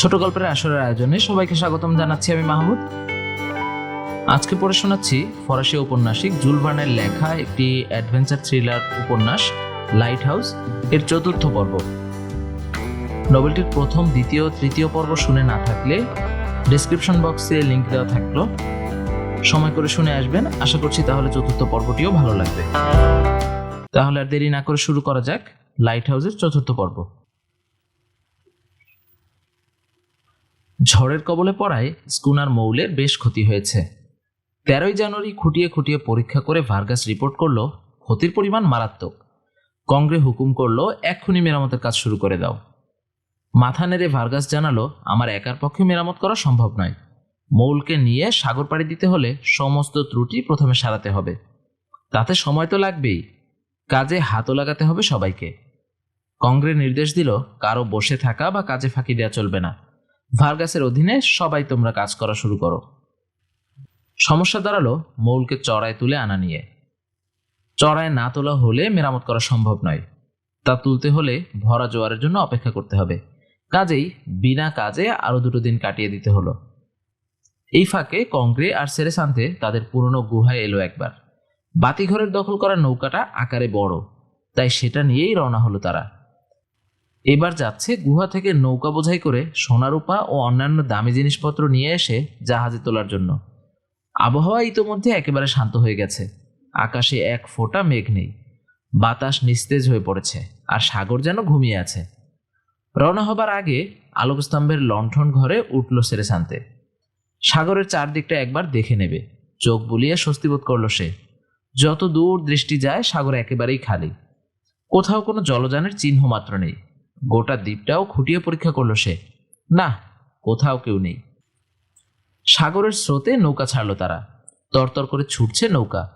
ছোট গল্পের আসরের আয়োজনে সবাইকে স্বাগতম জানাচ্ছি আমি মাহমুদ। আজকে পড়ে শোনাচ্ছি ফরাসি ঔপন্যাসিক জুল ভার্নের লেখা একটি অ্যাডভেঞ্চার থ্রিলার উপন্যাস লাইট হাউস এর চতুর্থ পর্ব। নভেলটির প্রথম, দ্বিতীয়, তৃতীয় পর্ব শুনে না থাকলে ডেসক্রিপশন বক্সে লিংক দেওয়া থাকল। সময় করে শুনে আসবেন। আশা করছি তাহলে চতুর্থ পর্বটিও ভালো লাগবে। তাহলে আর দেরি না করে শুরু করা যাক লাইট হাউসের চতুর্থ পর্ব। ঝড়ের কবলে পড়ায় স্কুনার মৌলের বেশ ক্ষতি হয়েছে। তেরোই জানুয়ারি খুঁটিয়ে খুঁটিয়ে পরীক্ষা করে ভার্গাস রিপোর্ট করল, ক্ষতির পরিমাণ মারাত্মক। কংগ্রে হুকুম করল, এক্ষুনি মেরামতের কাজ শুরু করে দাও। মাথা নেড়ে ভার্গাস জানালো, আমার একার পক্ষে মেরামত করা সম্ভব নয়। মৌলকে নিয়ে সাগর পাড়ি দিতে হলে সমস্ত ত্রুটি প্রথমে সারাতে হবে। তাতে সময় তো লাগবেই। কাজে হাতও লাগাতে হবে সবাইকে। কংগ্রে নির্দেশ দিল, কারও বসে থাকা বা কাজে ফাঁকি দেওয়া চলবে না। ভার্গাসের অধীনে সবাই তোমরা কাজ করা শুরু করো। সমস্যা দাঁড়াল মৌলকে চড়ায় তুলে আনা নিয়ে। চড়ায় না তোলা হলে মেরামত করা সম্ভব নয়। তা তুলতে হলে ভরা জোয়ারের জন্য অপেক্ষা করতে হবে। কাজেই বিনা কাজে আরও দুটো দিন কাটিয়ে দিতে হলো। এই ফাঁকে কংগ্রে আর সেরেসান্তে তাদের পুরনো গুহায় এলো একবার। বাতিঘরের দখল করা নৌকাটা আকারে বড়, তাই সেটা নিয়েই রওনা হলো তারা। এবার যাচ্ছে গুহা থেকে নৌকা বোঝাই করে সোনারূপা ও অন্যান্য দামি জিনিসপত্র নিয়ে এসে জাহাজে তোলার জন্য। আবহাওয়া ইতোমধ্যে একেবারে শান্ত হয়ে গেছে। আকাশে এক ফোঁটা মেঘ নেই। বাতাস নিস্তেজ হয়ে পড়েছে আর সাগর যেন ঘুমিয়ে আছে। রওনা হবার আগে আলোকস্তম্ভের লণ্ঠন ঘরে উঠল সেরে শান্তে। সাগরের চারদিকটা একবার দেখে নেবে। চোখ বুলিয়ে স্বস্তিবোধ করল সে। যত দূর দৃষ্টি যায়, সাগর একেবারেই খালি। কোথাও কোনো জলযানের চিহ্ন মাত্র নেই। গোটা দ্বীপটাও খুঁটিয়ে পরীক্ষা করল সে। না, কোথাও কেউ নেই। সাগরের স্রোতে নৌকা ছাড়লো তারা। তরতর করে ছুটছে নৌকা।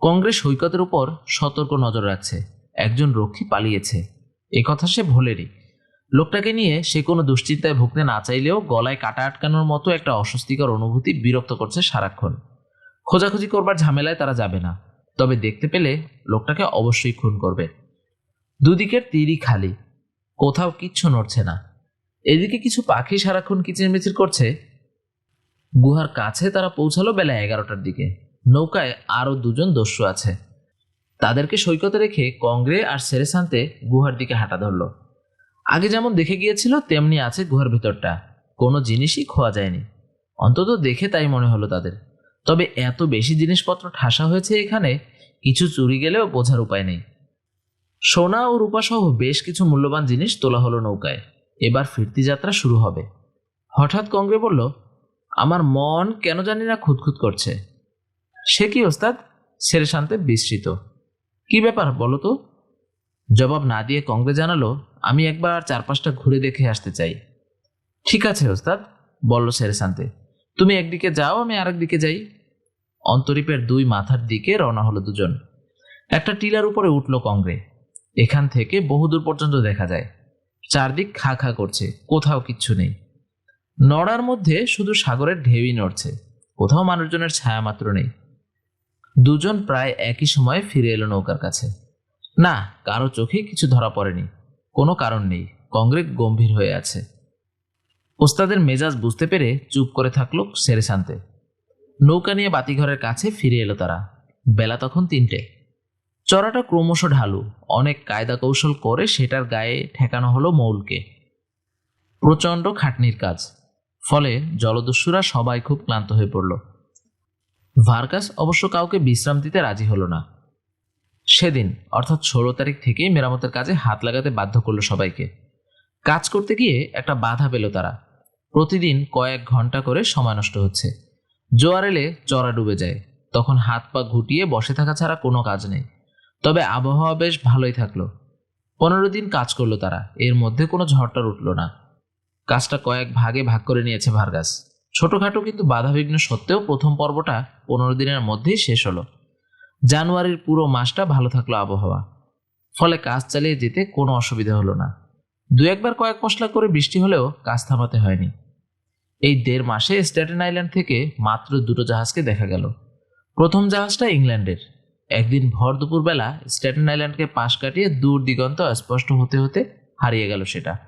কংগ্রেস সৈকতের উপর সতর্ক নজর রাখছে। একজন রক্ষী পালিয়েছে। এ কথা সে ভোলেনি। লোকটাকে নিয়ে সে কোনো দুশ্চিন্তায় ভুগতে না চাইলেও গলায় কাটা আটকানোর মতো একটা অস্বস্তিকর অনুভূতি বিরক্ত করছে সারাক্ষণ। খোঁজাখুঁজি করবার ঝামেলায় তারা যাবে না। তবে দেখতে পেলে লোকটাকে অবশ্যই খুন করবে। দুদিকের তীরই খালি। কোথাও কিচ্ছু নড়ছে না। এদিকে কিছু পাখি সারাক্ষণ কিচিরমিচির করছে। গুহার কাছে তারা পৌঁছালো বেলা এগারোটার দিকে। নৌকায় আরও দুজন দস্যু আছে। তাদেরকে সৈকতে রেখে কংগ্রে আর সেরেসান্তে গুহার দিকে হাঁটা ধরলো। আগে যেমন দেখে গিয়েছিল, তেমনি আছে গুহার ভিতরটা। কোনো জিনিসই খোয়া যায়নি। অন্তত দেখে তাই মনে হলো তাদের। তবে এত বেশি জিনিসপত্র ঠাসা হয়েছে এখানে, কিছু চুরি গেলেও বোঝার উপায় নেই। সোনা ও রূপাসহ বেশ কিছু মূল্যবান জিনিস তোলা হলো নৌকায়। এবার ফিরতি যাত্রা শুরু হবে। হঠাৎ কংগ্রে বলল, আমার মন কেন জানি না খুঁতখুত করছে। সে কি ওস্তাদ? সেরে শান্তে বিস্মৃত। কি ব্যাপার বলো তো? জবাব না দিয়ে কংগ্রে জানালো, আমি একবার চারপাশটা ঘুরে দেখে আসতে চাই। ঠিক আছে ওস্তাদ, বলল সেরে শান্তে তুমি একদিকে যাও, আমি আরেক দিকে যাই। অন্তরীপের দুই মাথার দিকে রওনা হলো দুজন। একটা টিলার উপরে উঠল কংগ্রে। এখান থেকে বহুদূর পর্যন্ত দেখা যায়। চারদিক খা খা করছে, কোথাও কিচ্ছু নেই। নড়ার মধ্যে শুধু সাগরের ঢেউই নড়ছে, কোথাও মানুষজনের ছায়া মাত্র নেই। দুজন প্রায় একই সময়ে ফিরে এলো নৌকার কাছে। না, কারও চোখে কিছু ধরা পড়েনি, কোনো কারণ নেই কংগ্রেস গম্ভীর হয়ে আছে। ওস্তাদের মেজাজ বুঝতে পেরে চুপ করে থাকল সেরে শান্তে নৌকা নিয়ে বাতিঘরের কাছে ফিরে এলো তারা। বেলা তখন তিনটে। চড়াটা ক্রমশ ঢালু। অনেক কায়দা কৌশল করে সেটার গায়ে ঠেকানো হলো মৌলকে। প্রচণ্ড খাটনির কাজ। ফলে জলদস্যুরা সবাই খুব ক্লান্ত হয়ে পড়ল। ভার্কাস অবশ্য কাউকে বিশ্রাম দিতে রাজি হলো না। সেদিন, অর্থাৎ ষোলো তারিখ থেকেই মেরামতের কাজে হাত লাগাতে বাধ্য করল সবাইকে। কাজ করতে গিয়ে একটা বাধা পেল তারা। প্রতিদিন কয়েক ঘণ্টা করে সময় নষ্ট হচ্ছে। জোয়ার এলে চড়া ডুবে যায়। তখন হাত পা ঘুটিয়ে বসে থাকা ছাড়া কোনো কাজ নেই। তবে আবহাওয়া বেশ ভালোই থাকল। পনেরো দিন কাজ করল তারা, এর মধ্যে কোনো ঝড়টার উঠল না। কাজটা কয়েক ভাগে ভাগ করে নিয়েছে ভার্গাস। ছোটখাটো কিন্তু বাধাবিঘ্ন সত্ত্বেও প্রথম পর্বটা পনেরো দিনের মধ্যেই শেষ হলো। জানুয়ারির পুরো মাসটা ভালো থাকল আবহাওয়া। ফলে কাজ চালিয়ে যেতে কোনো অসুবিধা হলো না। দু একবার কয়েক মশলা করে বৃষ্টি হলেও কাজ থামাতে হয়নি। এই দেড় মাসে স্ট্যাটেন আইল্যান্ড থেকে মাত্র দুটো জাহাজকে দেখা গেল। প্রথম জাহাজটা ইংল্যান্ডের। একদিন ভর দুপুরবেলা স্ট্যাটেন আইল্যান্ডকে পাশ কাটিয়ে দূর দিগন্ত স্পষ্ট হতে হতে হারিয়ে গেল সেটা।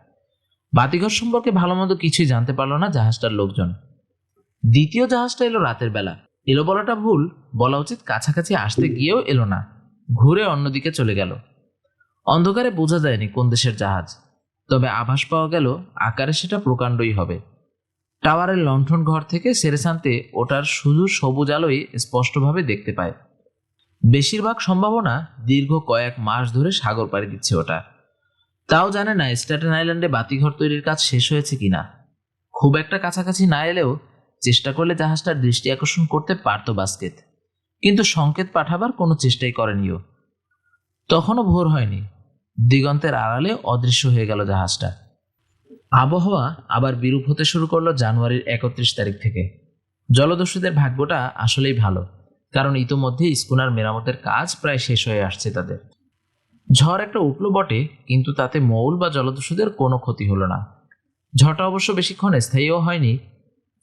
বাতিঘর সম্পর্কে ভালো মতো কিছুই জানতে পারল না জাহাজটার লোকজন। দ্বিতীয় জাহাজটা এলো রাতের বেলা। এলো বলাটা ভুল, বলা উচিত কাছাকাছি আসতে গিয়েও এলো না। ঘুরে অন্যদিকে চলে গেল। অন্ধকারে বোঝা যায়নি কোন দেশের জাহাজ। তবে আভাস পাওয়া গেল, আকারে সেটা প্রকাণ্ডই হবে। টাওয়ারের লণ্ঠন ঘর থেকে সেরে সেরেসান্তে ওটার শুধু সবুজ আলোই স্পষ্টভাবে দেখতে পায়। বেশিরভাগ সম্ভাবনা দীর্ঘ কয়েক মাস ধরে সাগর পাড়ি দিচ্ছে ওটা। তাও জানে না স্ট্যাটেন আইল্যান্ডে বাতিঘর তৈরির কাজ শেষ হয়েছে কিনা। খুব একটা কাছাকাছি না এলেও চেষ্টা করলে জাহাজটার দৃষ্টি আকর্ষণ করতে পারত বাস্কেট। কিন্তু সংকেত পাঠাবার কোনো চেষ্টাই করেনিও। তখনও ভোর হয়নি। দিগন্তের আড়ালে অদৃশ্য হয়ে গেল জাহাজটা। আবহাওয়া আবার বিরূপ হতে শুরু করল জানুয়ারির একত্রিশ তারিখ থেকে। জলদস্যুদের ভাগ্যটা আসলেই ভালো। কারণ ইতোমধ্যে স্কুনার মেরামতের কাজ প্রায় শেষ হয়ে আসছে তাদের। ঝড় একটা উঠল বটে, কিন্তু তাতে মৌল বা জলদস্যুদের কোনো ক্ষতি হলো না। ঝড়টা অবশ্য বেশিক্ষণ স্থায়ীও হয়নি।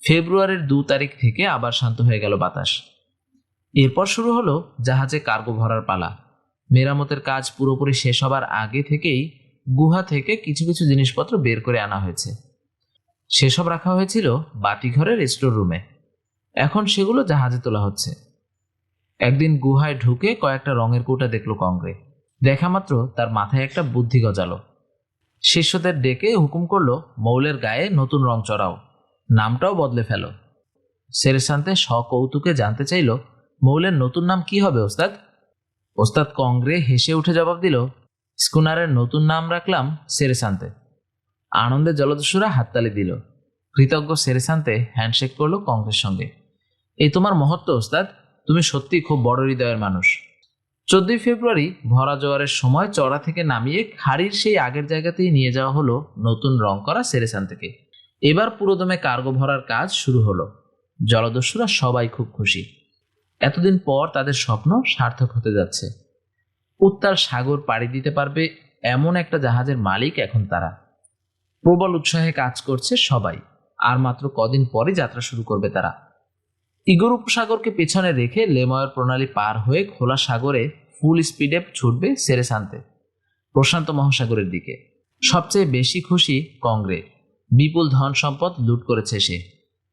ফেব্রুয়ারির দু তারিখ থেকে আবার শান্ত হয়ে গেল বাতাস। এরপর শুরু হলো জাহাজে কার্গো ভরার পালা। মেরামতের কাজ পুরোপুরি শেষ হবার আগে থেকেই গুহা থেকে কিছু কিছু জিনিসপত্র বের করে আনা হয়েছে। সেসব রাখা হয়েছিল বাতিঘরের স্টোর রুমে। এখন সেগুলো জাহাজে তোলা হচ্ছে। একদিন গুহায় ঢুকে কয়েকটা রঙের কৌটা দেখল কংগ্রে। দেখা মাত্র তার মাথায় একটা বুদ্ধি গজালো। শিষ্যদের ডেকে হুকুম করল, মৌলের গায়ে নতুন রং চড়াও। নামটাও বদলে ফেলো। সেরেসান্তে সকৌতুকে জানতে চাইল, মৌলের নতুন নাম কি হবে, ওস্তাদ? ওস্তাদ কংগ্রে হেসে উঠে জবাব দিল, স্কুনারের নতুন নাম রাখলাম সেরেসান্তে। আনন্দে জলদস্যুরা হাততালি দিল। কৃতজ্ঞ সেরেসান্তে হ্যান্ডশেক করল কংগ্রেস সঙ্গে। এই তোমার মহত্ব, ওস্তাদ? তুমি সত্যি খুব বড় হৃদয়ের মানুষ। চোদ্দই ফেব্রুয়ারি ভরা জোয়ারের সময় চড়া থেকে নামিয়ে খাড়ির সেই আগের জায়গাতেই নিয়ে যাওয়া হলো নতুন রং করা সেরেসান থেকে। এবার পুরোদমে কার্গো ভরার কাজ শুরু হলো। জলদস্যুরা সবাই খুব খুশি। এতদিন পর তাদের স্বপ্ন সার্থক হতে যাচ্ছে। উত্তাল সাগর পাড়ি দিতে পারবে এমন একটা জাহাজের মালিক এখন তারা। প্রবল উৎসাহে কাজ করছে সবাই। আর মাত্র কদিন পরে যাত্রা শুরু করবে তারা। ইগোর উপসাগরকে পেছনে রেখে লেময়ের প্রণালী পার হয়ে খোলা সাগরে ফুল স্পিডে ছুটবে সেরেসান্তে, প্রশান্ত মহাসাগরের দিকে। সবচেয়ে বেশি খুশি কংগ্রে। বিপুল ধন সম্পদ লুট করেছে সে।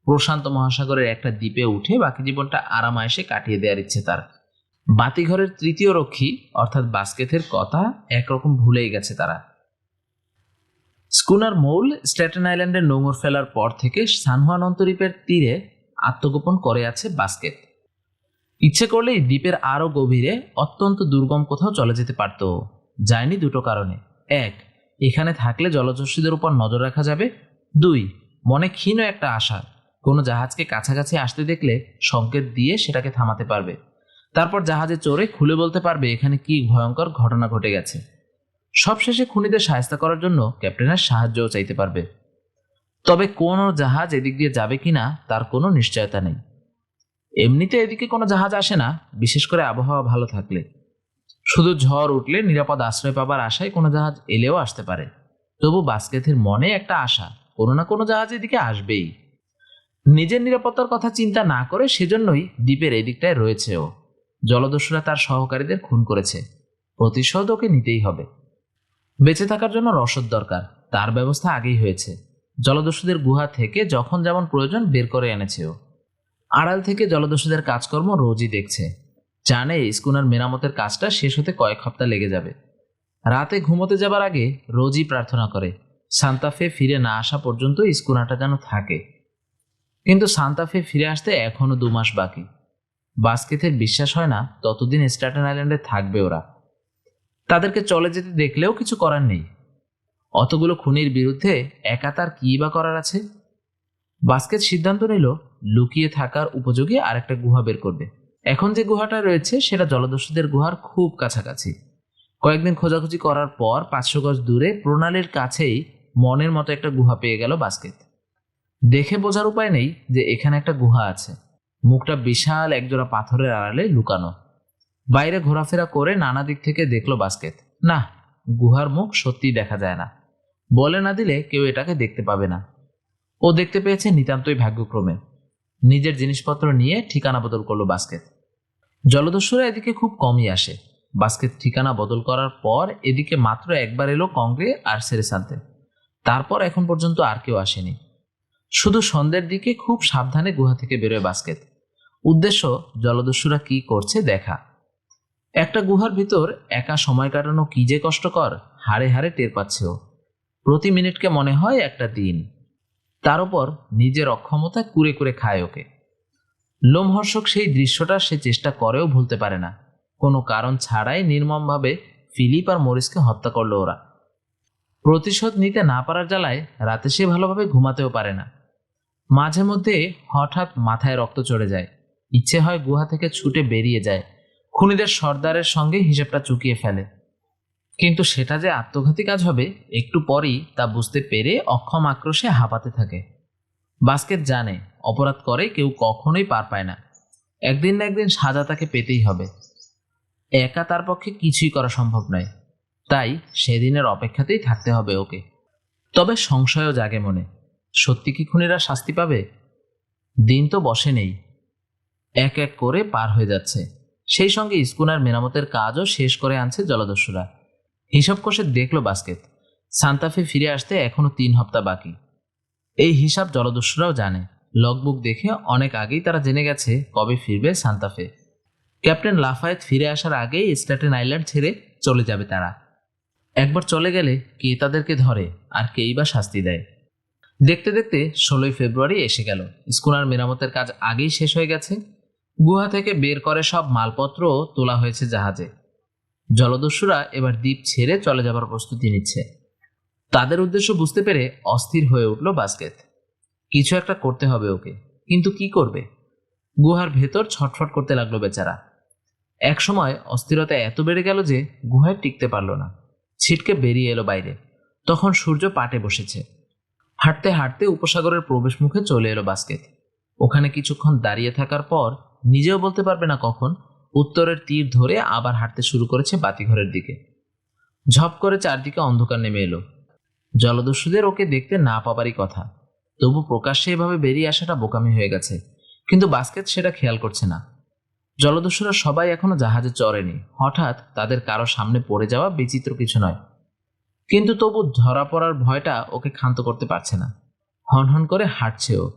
প্রশান্ত মহাসাগরের একটা দ্বীপে উঠে বাকি জীবনটা আরামায়েসে কাটিয়ে দেওয়ার ইচ্ছে তার। বাতিঘরের তৃতীয় রক্ষী, অর্থাৎ বাস্কেথের কথা, একরকম ভুলেই গেছে তারা। স্কুনার মৌল স্ট্যাটেন আইল্যান্ডের নোঙর ফেলার পর থেকে সানহুয়ান অন্তরীপের তীরে আত্মগোপন করে আছে বাস্কেট। ইচ্ছে করলেই দ্বীপের আরও গভীরে অত্যন্ত দুর্গম কোথাও চলে যেতে পারত। যায়নি দুটো কারণে। এক, এখানে থাকলে জলদস্যুদের উপর নজর রাখা যাবে। দুই, মনে ক্ষীণ একটা আশা। কোনো জাহাজকে কাছাকাছি আসতে দেখলে সংকেত দিয়ে সেটাকে থামাতে পারবে। তারপর জাহাজে চড়ে খুলে বলতে পারবে এখানে কি ভয়ঙ্কর ঘটনা ঘটে গেছে। সবশেষে খুনিদের সাহায্য করার জন্য ক্যাপ্টেনের সাহায্যও চাইতে পারবে। তবে কোনো জাহাজ এদিক দিয়ে যাবে কিনা তার কোনো নিশ্চয়তা নেই। এমনিতে এদিকে কোনো জাহাজ আসে না, বিশেষ করে আবহাওয়া ভালো থাকলে। শুধু ঝড় উঠলে নিরাপদ আশ্রয় পাবার আশায় কোনো জাহাজ এলেও আসতে পারে। তবু বাস্কেথের মনে একটা আশা, কোনো না কোনো জাহাজ এদিকে আসবেই। নিজের নিরাপত্তার কথা চিন্তা না করে সেজন্যই দ্বীপের এদিকটায় রয়েছে ও জলদস্যুরা তার সহকারীদের খুন করেছে। প্রতিশোধ ওকে নিতেই হবে। বেঁচে থাকার জন্য রসদ দরকার, তার ব্যবস্থা আগেই হয়েছে। জলদস্যুদের গুহা থেকে যখন যেমন প্রয়োজন বের করে এনেছে ও আড়াল থেকে জলদস্যুদের কাজকর্ম রোজই দেখছে। জানে স্কুনার মেরামতের কাজটা শেষ হতে কয়েক সপ্তাহ লেগে যাবে। রাতে ঘুমোতে যাবার আগে রোজই প্রার্থনা করে, সান্তাফে ফিরে না আসা পর্যন্ত স্কুনারটা যেন থাকে। কিন্তু সান্তাফে ফিরে আসতে এখনও দু মাস বাকি। বাস্কেথের বিশ্বাস হয় না ততদিন স্ট্যাটেন আইল্যান্ডে থাকবে ওরা। তাদেরকে চলে যেতে দেখলেও কিছু করার নেই। অতগুলো খুনির বিরুদ্ধে একা তার কী বা করার আছে? বাস্কেট সিদ্ধান্ত নিল, লুকিয়ে থাকার উপযোগী আরেকটা গুহা বের করবে। এখন যে গুহাটা রয়েছে, সেটা জলদস্যুদের গুহার খুব কাছাকাছি। কয়েকদিন খোঁজাখুঁজি করার পর পাঁচশো গজ দূরে প্রণালীর কাছেই মনের মতো একটা গুহা পেয়ে গেল বাস্কেট। দেখে বোঝার উপায় নেই যে এখানে একটা গুহা আছে। মুখটা বিশাল একজোড়া পাথরের আড়ালে লুকানো। বাইরে ঘোরাফেরা করে নানা দিক থেকে দেখল বাস্কেট। না, গুহার মুখ সত্যিই দেখা যায় না। বলে না দিলে কেউ এটাকে দেখতে পাবে না। ও দেখতে পেয়েছে নিতান্তই ভাগ্যক্রমে। নিজের জিনিসপত্র নিয়ে ঠিকানা বদল করল বাস্কেট জলদস্যুরা এদিকে খুব কমই আসে। বাস্কেট ঠিকানা বদল করার পর এদিকে মাত্র একবার এলো কংগ্রে আর সেরেসান্তে তারপর এখন পর্যন্ত আর কেউ আসেনি। শুধু সন্ধ্যের দিকে খুব সাবধানে গুহা থেকে বেরোয় বাস্কেট উদ্দেশ্য, জলদস্যুরা কি করছে দেখা। একটা গুহার ভিতর একা সময় কাটানো কি যে কষ্টকর, হাড়ে হাড়ে টের পাচ্ছে ও। প্রতি মিনিটকে মনে হয় একটা দিন। তার উপর নিজের অক্ষমতা কুরে কুরে খায় ওকে। লোমহর্ষক সেই দৃশ্যটা সে চেষ্টা করেও ভুলতে পারে না। কোনো কারণ ছাড়াই নির্মমভাবে ফিলিপ আর মরিসকে হত্যা করল ওরা। প্রতিশোধ নিতে না পারার জ্বালায় রাতে সে ভালোভাবে ঘুমাতেও পারে না। মাঝে মধ্যে হঠাৎ মাথায় রক্ত চড়ে যায়। ইচ্ছে হয় গুহা থেকে ছুটে বেরিয়ে যায়। খুনিদের সর্দারের সঙ্গে হিসেবটা চুকিয়ে ফেলে। কিন্তু সেটা যে আত্মঘাতী কাজ হবে, একটু পরই তা বুঝতে পেরে অক্ষম আক্রোশে হাঁপাতে থাকে। বাস্কেট জানে, অপরাধ করে, কেউ কখনোই পার পায় না। একদিন না একদিন সাজা তাকে পেতেই হবে। একা তার পক্ষে কিছুই করা সম্ভব নয়। তাই সেদিনের অপেক্ষাতেই থাকতে হবে ওকে। তবে সংশয়ও জাগে মনে। সত্যি কি খুনিরা শাস্তি পাবে? দিন তো বসে নেই। এক এক করে পার হয়ে যাচ্ছে। সেই সঙ্গে স্কুনার মেরামতের কাজও শেষ করে আনছে জলদস্যুরা। হিসাব কষে দেখল বাস্কেট। সান্তাফে ফিরে আসতে এখনও তিন হপ্তাহ বাকি। এই হিসাব জলদস্যুরাও জানে। লগবুক দেখে অনেক আগেই তারা জেনে গেছে কবে ফিরবে সান্তাফে ক্যাপ্টেন লাফায়েত ফিরে আসার আগেই স্ট্যাটেন আইল্যান্ড ছেড়ে চলে যাবে তারা। একবার চলে গেলে কে তাদেরকে ধরে আর কেই বা শাস্তি দেয়। দেখতে দেখতে ষোলোই ফেব্রুয়ারি এসে গেল। স্কুনার মেরামতের কাজ আগেই শেষ হয়ে গেছে। গুহা থেকে বের করে সব মালপত্র তোলা হয়েছে জাহাজে। জলদস্যুরা এবার দ্বীপ ছেড়ে চলে যাবার প্রস্তুতি নিচ্ছে। তাদের উদ্দেশ্য বুঝতে পেরে অস্থির হয়ে উঠল বাস্কেট কিছু একটা করতে হবে ওকে, কিন্তু কি করবে? গুহার ভেতর ছটফট করতে লাগল বেচারা। একসময় অস্থিরতা এত বেড়ে গেল যে গুহায় টিকতে পারল না। ছিটকে বেরিয়ে এলো বাইরে। তখন সূর্য পাটে বসেছে। হাঁটতে হাঁটতে উপসাগরের প্রবেশ মুখে চলে এলো বাস্কেট ওখানে কিছুক্ষণ দাঁড়িয়ে থাকার পর নিজেও বলতে পারবে না কখন উত্তরের তীর ধরে আবার হাঁটতে শুরু করেছে বাতিঘরের দিকে। ঝপ করে চারদিকে অন্ধকার নেমে এলো। জলদস্যুদের ওকে দেখতে না পাবারই কথা। তবু প্রকাশ্যে এভাবে বেরিয়ে আসাটা বোকামি হয়ে গেছে। কিন্তু বাস্কেট সেটা খেয়াল করছে না। জলদস্যুরা সবাই এখনও জাহাজে চড়েনি। হঠাৎ তাদের কারও সামনে পড়ে যাওয়া বিচিত্র কিছু নয়। কিন্তু তবু ধরা পড়ার ভয়টা ওকে ক্ষান্ত করতে পারছে না। হনহন করে হাঁটছে ও।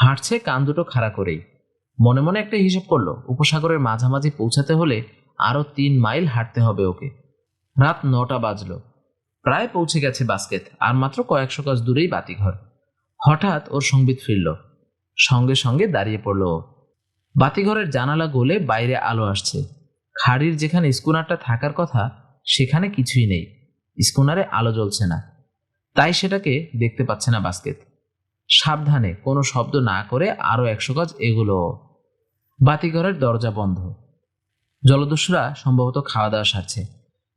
হাঁটছে কান দুটো খাড়া করেই। মনে মনে একটা হিসেব করল, উপসাগরের মাঝামাঝি পৌঁছাতে হলে আরও তিন মাইল হাঁটতে হবে ওকে। রাত নটা বাজল। প্রায় পৌঁছে গেছে বাস্কেট, আর মাত্র কয়েকশো গজ দূরেই বাতিঘর। হঠাৎ ওর সংগীত ফিরল। সঙ্গে সঙ্গে দাঁড়িয়ে পড়ল ও। বাতিঘরের জানালা গোলে বাইরে আলো আসছে। খাড়ির যেখানে স্কুনারটা থাকার কথা, সেখানে কিছুই নেই। স্কুনারে আলো জ্বলছে না। তাই সেটাকে দেখতে পাচ্ছে না বাস্কেট। সাবধানে কোনো শব্দ না করে আরও একশো গজ এগুলো। বাতিঘরের দরজা বন্ধ। জলদস্যুরা সম্ভবত খাওয়া দাওয়া সারছে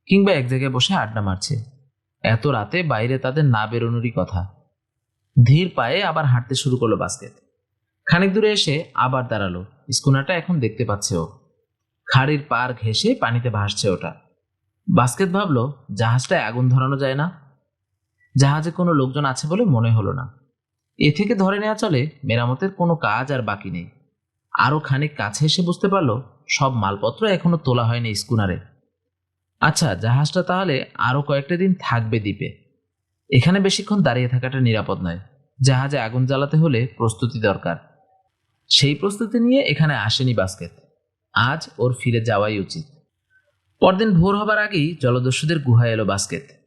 কিংবা এক জায়গায় বসে আড্ডা মারছে। এত রাতে বাইরে তাদের না বেরোনোরই কথা। ধীর পায়ে আবার হাঁটতে শুরু করল বাস্কেট। খানিক দূরে এসে আবার দাঁড়াল। স্কুনারটা এখন দেখতে পাচ্ছে ও। খাড়ির পার ঘেঁষে পানিতে ভাসছে ওটা। বাস্কেট ভাবলো, জাহাজটায় আগুন ধরানো যায় না। জাহাজে কোনো লোকজন আছে বলে মনে হলো না। এ থেকে ধরে নেওয়া চলে মেরামতের কোনো কাজ আর বাকি নেই। আরও খানিক কাছে এসে বুঝতে পারল, সব মালপত্র এখনও তোলা হয়নি স্কুনারে। আচ্ছা জাহাজটা তাহলে আরও কয়েকটা দিন থাকবে দ্বীপে। এখানে বেশিক্ষণ দাঁড়িয়ে থাকাটা নিরাপদ নয়। জাহাজে আগুন জ্বালাতে হলে প্রস্তুতি দরকার। সেই প্রস্তুতি নিয়ে এখানে আসেনি বাস্কেট। আজ ওর ফিরে যাওয়াই উচিত। পরদিন ভোর হবার আগেই জলদস্যুদের গুহায় এলো বাস্কেট।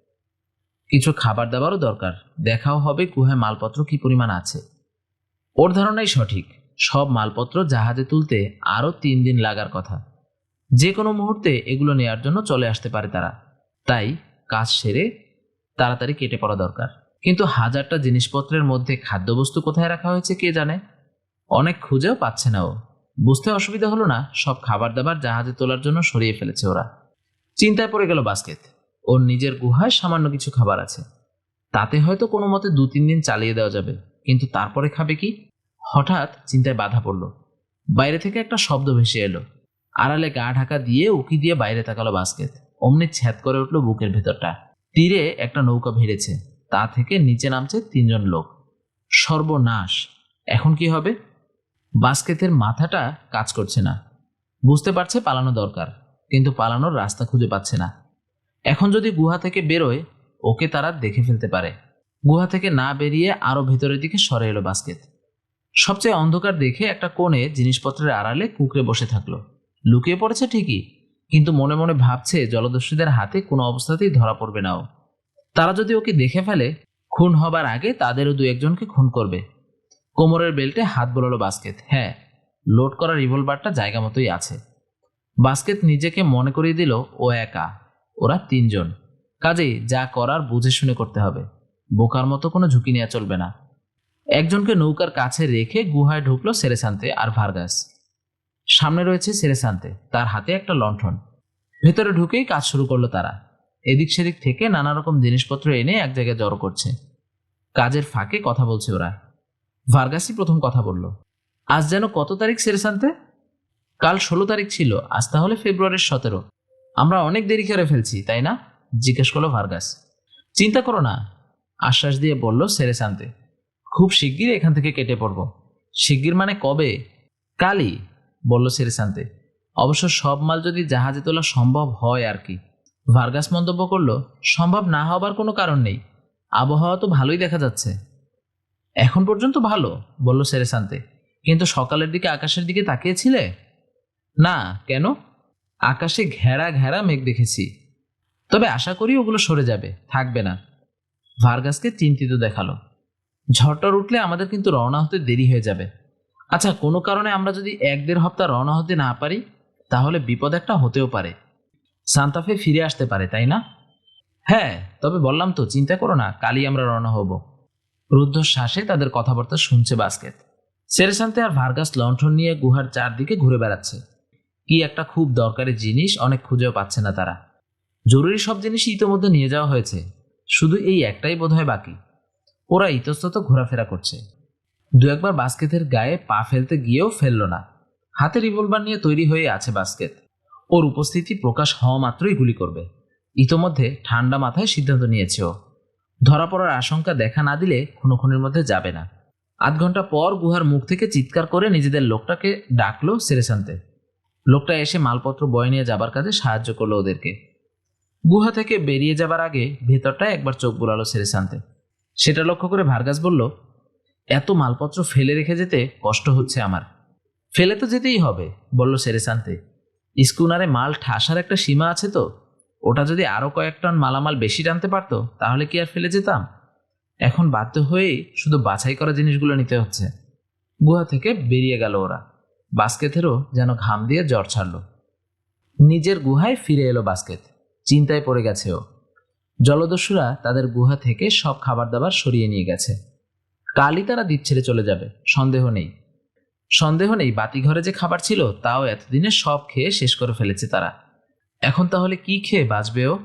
কিছু খাবার দাবারও দরকার। দেখাও হবে গুহায় মালপত্র কি পরিমাণ আছে। ওর ধারণাই সঠিক। সব মালপত্র জাহাজে তুলতে আরও তিন দিন লাগার কথা। যে কোনো মুহূর্তে এগুলো নেয়ার জন্য চলে আসতে পারে তারা। তাই কাজ সেরে তাড়াতাড়ি কেটে পড়া দরকার। কিন্তু হাজারটা জিনিসপত্রের মধ্যে খাদ্যবস্তু কোথায় রাখা হয়েছে কে জানে? অনেক খুঁজেও পাচ্ছে না ও। বুঝতে অসুবিধা হলো না, সব খাবার দাবার জাহাজে তোলার জন্য সরিয়ে ফেলেছে ওরা। চিন্তায় পড়ে গেল বাস্কেট। ওর নিজের গুহায় সামান্য কিছু খাবার আছে। তাতে হয়তো কোনো মতে দু তিন দিন চালিয়ে দেওয়া যাবে, কিন্তু তারপরে খাবে কি? হঠাৎ চিন্তায় বাধা পড়ল। বাইরে থেকে একটা শব্দ ভেসে এলো। আড়ালে গা ঢাকা দিয়ে উকি দিয়ে বাইরে তাকালো বাস্কেট। অমনি ছ্যাদ করে উঠল বুকের ভেতরটা। তীরে একটা নৌকা ভিড়েছে, তা থেকে নিচে নামছে তিনজন লোক। সর্বনাশ, এখন কি হবে? বাস্কেতের মাথাটা কাজ করছে না। বুঝতে পারছে পালানো দরকার, কিন্তু পালানোর রাস্তা খুঁজে পাচ্ছে না। এখন যদি গুহা থেকে বেরোয়, ওকে তারা দেখে ফেলতে পারে। গুহা থেকে না বেরিয়ে আরও ভেতরের দিকে সরে এলো বাস্কেট। সবচেয়ে অন্ধকার দেখে একটা কোণে জিনিসপত্রের আড়ালে কুকড়ে বসে থাকল। লুকিয়ে পড়েছে ঠিকই, কিন্তু মনে মনে ভাবছে জলদস্যুদের হাতে কোনো অবস্থাতেই ধরা পড়বে না ও। তারা যদি ওকে দেখে ফেলে, খুন হবার আগে তাদেরও দু একজনকে খুন করবে। কোমরের বেল্টে হাত বোলালো বাস্কেট। হ্যাঁ লোড করা রিভলভারটা জায়গা মতোই আছে। বাস্কেট নিজেকে মনে করিয়ে দিল, ও একা। ওরা তিনজন। কাজেই যা করার বুঝে শুনে করতে হবে। বোকার মতো কোনো ঝুঁকি নেওয়া চলবে না। একজনকে নৌকার কাছে রেখে গুহায় ঢুকলো সেরেসান্তে আর ভার্গাস। সামনে রয়েছে সেরেসান্তে, তার হাতে একটা লণ্ঠন। ভেতরে ঢুকেই কাজ শুরু করল তারা। এদিক সেদিক থেকে নানা রকম জিনিসপত্র এনে এক জায়গায় জড়ো করছে। কাজের ফাঁকে কথা বলছে ওরা। ভার্গাসই প্রথম কথা বলল, আজ যেন কত তারিখ সেরেসান্তে? কাল ষোলো তারিখ ছিল, আজ তাহলে ফেব্রুয়ারির সতেরো। আমরা অনেক দেরি করে ফেলছি, তাই না? জিজ্ঞেস করল ভার্গাস। চিন্তা করো না, আশ্বাস দিয়ে বলল সেরে শান্তে, খুব শিগগির এখান থেকে কেটে পড়ব। শিগগির মানে কবে? কালই, বলল সেরে শান্তে। অবশ্য সব মাল যদি জাহাজে তোলা সম্ভব হয় আর কি। ভার্গাস মন্তব্য করল, সম্ভব না হবার কোনো কারণ নেই। আবহাওয়া তো ভালোই দেখা যাচ্ছে। এখন পর্যন্ত ভালো, বলল সেরে শান্তে। কিন্তু সকালের দিকে আকাশের দিকে তাকিয়েছিলে? না, কেন? আকাশে ঘেরা ঘেরা মেঘ দেখেছি। তবে আশা করি ওগুলো সরে যাবে, থাকবে না। ভার্গাসকে চিন্তিত দেখাল। ঝড়টর উঠলে আমাদের কিন্তু রওনা হতে দেরি হয়ে যাবে। আচ্ছা কোনো কারণে আমরা যদি এক দেড় হপ্তাহ রওনা হতে না পারি, তাহলে বিপদ একটা হতেও পারে। সান্তাফে ফিরে আসতে পারে, তাই না? হ্যাঁ তবে বললাম তো, চিন্তা করো না, কালই আমরা রওনা হব। রুদ্ধ শ্বাসে তাদের কথাবার্তা শুনছে বাস্কেট। সেরেসান্তে আর ভার্গাস লণ্ঠন নিয়ে গুহার চারদিকে ঘুরে বেড়াচ্ছে। কি একটা খুব দরকারি জিনিস, অনেক খুঁজেও পাচ্ছে না তারা। জরুরি সব জিনিসই ইতোমধ্যে নিয়ে যাওয়া হয়েছে। শুধু এই একটাই বোধহয় বাকি। ওরা ইতস্তত ঘোরাফেরা করছে। দু একবার বাস্কেটের গায়ে পা ফেলতে গিয়েও ফেলল না। হাতে রিভলভার নিয়ে তৈরি হয়ে আছে বাস্কেট ওর উপস্থিতি প্রকাশ হওয়া মাত্রই গুলি করবে। ইতোমধ্যে ঠান্ডা মাথায় সিদ্ধান্ত নিয়েছে ও। ধরা পড়ার আশঙ্কা দেখা না দিলে খুনোখুনির মধ্যে যাবে না। আধ ঘণ্টা পর গুহার মুখ থেকে চিৎকার করে নিজেদের লোকটাকে ডাকলো সেরেসান্তে। লোকটা এসে মালপত্র বয়ে নিয়ে যাবার কাজে সাহায্য করল ওদেরকে। গুহা থেকে বেরিয়ে যাবার আগে ভেতরটায় একবার চোখ বুলালো সেরেসান্তে সেটা লক্ষ্য করে ভার্গাস বলল, এত মালপত্র ফেলে রেখে যেতে কষ্ট হচ্ছে আমার। ফেলে তো যেতেই হবে, বলল সেরে শান্তে স্কুনারে মাল ঠাসার একটা সীমা আছে তো। ওটা যদি আরও কয়েক টন মালামাল বেশি টানতে পারতো, তাহলে কি আর ফেলে যেতাম? এখন বাধ্য হয়েই শুধু বাছাই করা জিনিসগুলো নিতে হচ্ছে। গুহা থেকে বেরিয়ে গেল ওরা। বাস্কেতেরও যেন ঘাম দিয়ে জ্বর ছাড়ল। নিজের গুহায় ফিরে এলো বাস্কেট চিন্তায় পড়ে গেছে ও। জলদস্যুরা তাদের গুহা থেকে সব খাবার দাবার সরিয়ে নিয়ে গেছে। কালই তারা দ্বীপ ছেড়ে চলে যাবে, সন্দেহ নেই। সন্দেহ নেই বাতিঘরে যে খাবার ছিল, তাও এতদিনে সব খেয়ে শেষ করে ফেলেছে তারা। এখন তাহলে কি খেয়ে বাঁচবে ও?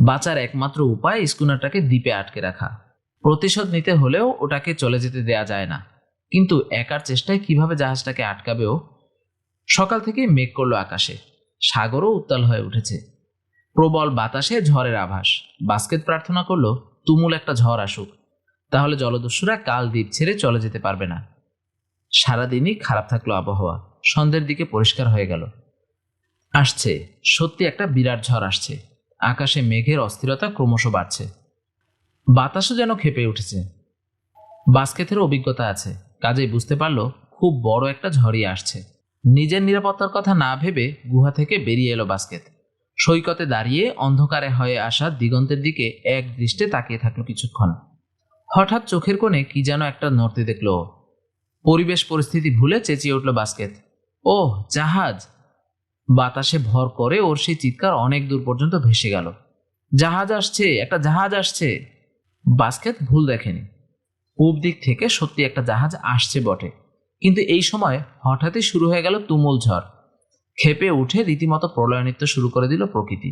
বাঁচার একমাত্র উপায় স্কুনারটাকে দ্বীপে আটকে রাখা। প্রতিশোধ নিতে হলেও ওটাকে চলে যেতে দেয়া যায় না। কিন্তু একার চেষ্টায় কীভাবে জাহাজটাকে আটকাবে ও? সকাল থেকেই মেঘ করল আকাশে। সাগরও উত্তাল হয়ে উঠেছে। প্রবল বাতাসে ঝড়ের আভাস। বাস্কেট প্রার্থনা করল, তুমুল একটা ঝড় আসুক। তাহলে জলদস্যুরা কাল দ্বীপ ছেড়ে চলে যেতে পারবে না। সারাদিনই খারাপ থাকল আবহাওয়া। সন্ধ্যের দিকে পরিষ্কার হয়ে গেল। আসছে। সত্যি একটা বিরাট ঝড় আসছে। আকাশে মেঘের অস্থিরতা ক্রমশ বাড়ছে। বাতাসও যেন খেপে উঠেছে। বাস্কেতের অভিজ্ঞতা আছে। কাজেই বুঝতে পারল খুব বড় একটা ঝড়ই আসছে। নিজের নিরাপত্তার কথা না ভেবে গুহা থেকে বেরিয়ে এলো বাস্কেট সৈকতে দাঁড়িয়ে অন্ধকারে হয়ে আসা দিগন্তের দিকে এক দৃষ্টে তাকিয়ে থাকল কিছুক্ষণ। হঠাৎ চোখের কোণে কি যেন একটা নড়তে দেখল ও। পরিবেশ পরিস্থিতি ভুলে চেঁচিয়ে উঠল বাস্কেট ওহ, জাহাজ! বাতাসে ভর করে ওর সেই চিৎকার অনেক দূর পর্যন্ত ভেসে গেল। জাহাজ আসছে, একটা জাহাজ আসছে। বাস্কেট ভুল দেখেনি। পূব দিক থেকে সত্যি একটা জাহাজ আসছে বটে। কিন্তু এই সময় হঠাৎই শুরু হয়ে গেল তুমুল ঝড়। খেপে উঠে রীতিমতো প্রলয়নিত্য শুরু করে দিল প্রকৃতি।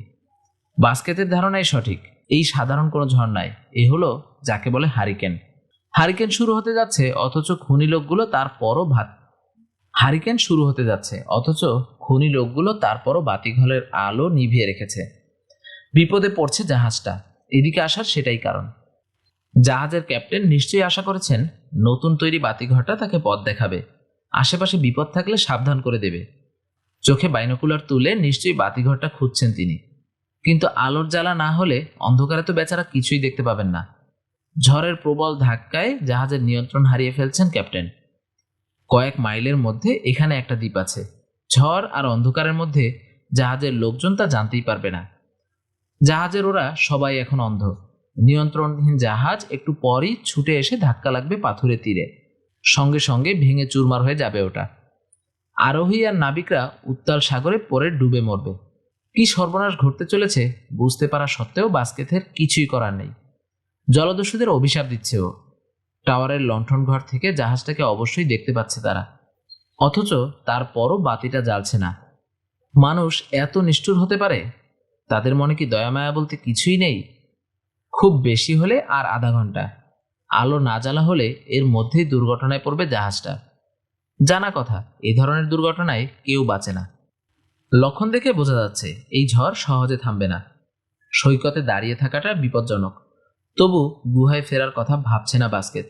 বাস্কেটের ধারণাই সঠিক, এই সাধারণ কোনো ঝড় নাই, এ হলো যাকে বলে হারিকেন। হারিকেন শুরু হতে যাচ্ছে অথচ খুনি লোকগুলো তারপরও ভাত হারিকেন শুরু হতে যাচ্ছে অথচ খুনি লোকগুলো তারপরও বাতিঘরের আলো নিভিয়ে রেখেছে। বিপদে পড়ছে জাহাজটা, এদিকে আসার সেটাই কারণ। জাহাজের ক্যাপ্টেন নিশ্চয়ই আশা করেছেন নতুন তৈরি বাতিঘরটা তাকে পথ দেখাবে। আশেপাশে বিপদ থাকলে সাবধান করে দেবে। চোখে বাইনোকুলার তুলে নিশ্চয়ই বাতিঘরটা খুঁজছেন তিনি। কিন্তু আলোর জ্বালা না হলে অন্ধকারে তো বেচারা কিছুই দেখতে পাবেন না। ঝড়ের প্রবল ধাক্কায় জাহাজের নিয়ন্ত্রণ হারিয়ে ফেলছেন ক্যাপ্টেন। কয়েক মাইলের মধ্যে এখানে একটা দ্বীপ আছে। ঝড় আর অন্ধকারের মধ্যে জাহাজের লোকজন তা জানতেই পারবে না। জাহাজের ওরা সবাই এখন অন্ধ। নিয়ন্ত্রণহীন জাহাজ একটু পরই ছুটে এসে ধাক্কা লাগবে পাথুরে তীরে। সঙ্গে সঙ্গে ভেঙে চুরমার হয়ে যাবে ওটা। আরোহী আর নাবিকরা উত্তাল সাগরে পরে ডুবে মরবে। কি সর্বনাশ ঘটতে চলেছে বুঝতে পারা সত্ত্বেও বাস্কেথের কিছুই করার নেই। জলদস্যুদের অভিশাপ দিচ্ছে ও। টাওয়ারের লণ্ঠন ঘর থেকে জাহাজটাকে অবশ্যই দেখতে পাচ্ছে তারা। অথচ তারপরও বাতিটা জ্বালছে না। মানুষ এত নিষ্ঠুর হতে পারে? তাদের মনে কি দয়ামায়া বলতে কিছুই নেই? খুব বেশি হলে আর আধা ঘণ্টা। আলো না জ্বালা হলে এর মধ্যেই দুর্ঘটনায় পড়বে জাহাজটা। জানা কথা এই ধরনের দুর্ঘটনায় কেউ বাঁচে না। লক্ষণ দেখে বোঝা যাচ্ছে, এই ঝড় সহজে থামবে না। সৈকতে দাঁড়িয়ে থাকাটা বিপজ্জনক। তবু গুহায় ফেরার কথা ভাবছে না বাস্কেট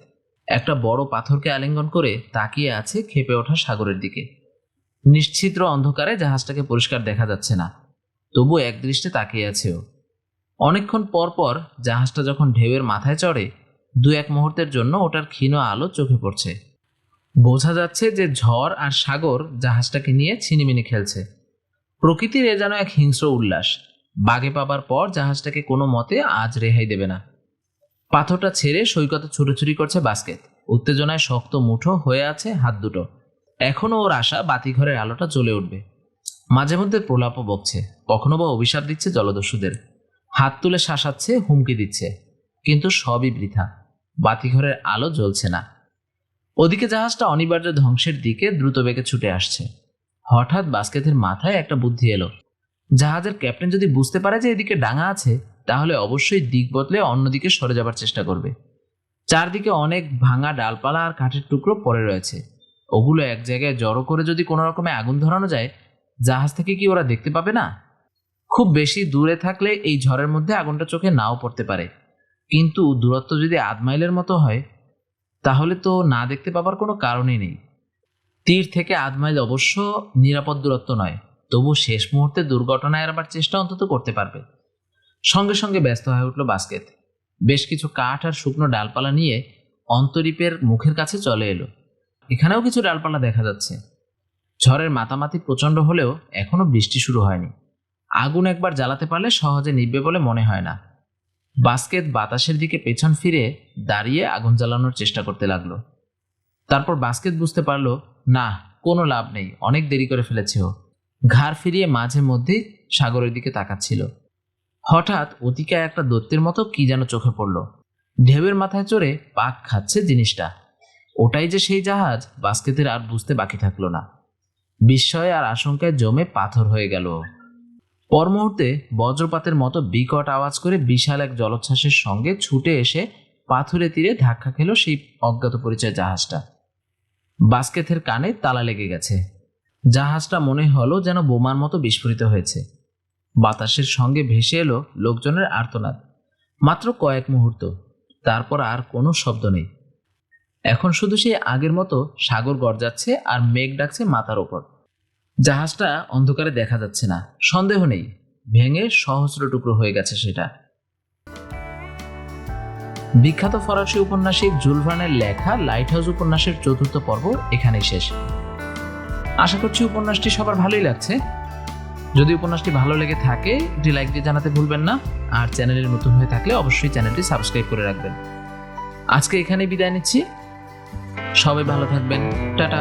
একটা বড় পাথরকে আলিঙ্গন করে তাকিয়ে আছে খেপে ওঠা সাগরের দিকে। নিশ্চিদ্র অন্ধকারে জাহাজটাকে পরিষ্কার দেখা যাচ্ছে না। তবু একদৃষ্টে তাকিয়ে আছে ও। অনেকক্ষণ পর পর জাহাজটা যখন ঢেউয়ের মাথায় চড়ে, দু এক মুহূর্তের জন্য ওটার ক্ষীণ আলো চোখে পড়ছে। বোঝা যাচ্ছে যে ঝড় আর সাগর জাহাজটাকে নিয়ে ছিনিমিনি খেলছে। প্রকৃতির এ যেন এক হিংস্র উল্লাস। বাগে পাবার পর জাহাজটাকে কোনো মতে আজ রেহাই দেবে না। পাথরটা ছেড়ে সৈকতে ছুটোছুটি করছে বাস্কেট। উত্তেজনায় শক্ত মুঠো হয়ে আছে হাত দুটো। এখনও ওর আশা বাতিঘরের আলোটা জ্বলে উঠবে। মাঝে মধ্যে প্রলাপও বকছে। কখনো বা অভিশাপ দিচ্ছে জলদস্যুদের। হাত তুলে শাসাচ্ছে, হুমকি দিচ্ছে। কিন্তু সবই বৃথা। বাতিঘরের আলো জ্বলছে না। ওদিকে জাহাজটা অনিবার্য ধ্বংসের দিকে দ্রুত বেগে ছুটে আসছে। হঠাৎ বাস্কেটের মাথায় একটা বুদ্ধি এলো। জাহাজের ক্যাপ্টেন যদি বুঝতে পারে যে এদিকে ডাঙা আছে, তাহলে অবশ্যই দিক বদলে অন্যদিকে সরে যাবার চেষ্টা করবে। চারদিকে অনেক ভাঙা ডালপালা আর কাঠের টুকরো পড়ে রয়েছে। ওগুলো এক জায়গায় জড়ো করে যদি কোনো রকমে আগুন ধরানো যায়, জাহাজ থেকে কি ওরা দেখতে পাবে না? খুব বেশি দূরে থাকলে এই ঝড়ের মধ্যে আগুনটা চোখে নাও পড়তে পারে। কিন্তু দূরত্ব যদি আধ মাইলের মতো হয়, তাহলে তো না দেখতে পাবার কোনো কারণই নেই। তীর থেকে আধ মাইল অবশ্য নিরাপদ দূরত্ব নয়, তবু শেষ মুহূর্তে দুর্ঘটনা এড়াবার চেষ্টা অন্তত করতে পারবে। সঙ্গে সঙ্গে ব্যস্ত হয়ে উঠল বাস্কেট। বেশ কিছু কাঠ আর শুকনো ডালপালা নিয়ে অন্তরীপের মুখের কাছে চলে এলো। এখানেও কিছু ডালপালা দেখা যাচ্ছে। ঝড়ের মাতামাতি প্রচণ্ড হলেও এখনও বৃষ্টি শুরু হয়নি। আগুন একবার জ্বালাতে পারলে সহজে নিববে বলে মনে হয় না। বাস্কেট বাতাসের দিকে পেছন ফিরে দাঁড়িয়ে আগুন জ্বালানোর চেষ্টা করতে লাগল। তারপর বাস্কেট বুঝতে পারল, না, কোনো লাভ নেই, অনেক দেরি করে ফেলেছে ও। ঘাড় ফিরিয়ে মাঝে মধ্যেই সাগরের দিকে তাকাচ্ছিল। হঠাৎ অতিকায় একটা দত্তের মতো কি যেন চোখে পড়ল। ঢেউয়ের মাথায় চড়ে পাক খাচ্ছে জিনিসটা। ওটাই যে সেই জাহাজ বাস্কেতের আর বুঝতে বাকি থাকল না। বিস্ময় আর আশঙ্কায় জমে পাথর হয়ে গেল। পর মুহূর্তে বজ্রপাতের মতো বিকট আওয়াজ করে বিশাল এক জলোচ্ছ্বাসের সঙ্গে ছুটে এসে পাথুরে তীরে ধাক্কা খেল সেই অজ্ঞাত পরিচয় জাহাজটা। বাস্কেথের কানে তালা লেগে গেছে। জাহাজটা মনে হলো যেন বোমার মতো বিস্ফোরিত হয়েছে। বাতাসের সঙ্গে ভেসে এলো লোকজনের আর্তনাদ। মাত্র কয়েক মুহূর্ত। তারপর আর কোনো শব্দ নেই। এখন শুধু সেই আগের মতো সাগর গর্জাচ্ছে আর মেঘ ডাকছে মাথার ওপর। জাহাজটা অন্ধকারে দেখা যাচ্ছে না। সন্দেহ নেই, ভেঙে সহস্র টুকরো হয়ে গেছে সেটা। বিখ্যাত ফরাসি উপন্যাসিক জুলভানের লেখা লাইট হাউস উপন্যাসের চতুর্থ পর্ব এখানেই শেষ। আশা করছি উপন্যাসটি সবার ভালোই লাগছে। যদি উপন্যাসটি ভালো লেগে থাকে, একটি লাইক দিয়ে জানাতে ভুলবেন না। আর চ্যানেলের নতুন হয়ে থাকলে অবশ্যই চ্যানেলটি সাবস্ক্রাইব করে রাখবেন। আজকে এখানে বিদায় নিচ্ছি। সবাই ভালো থাকবেন। টাটা।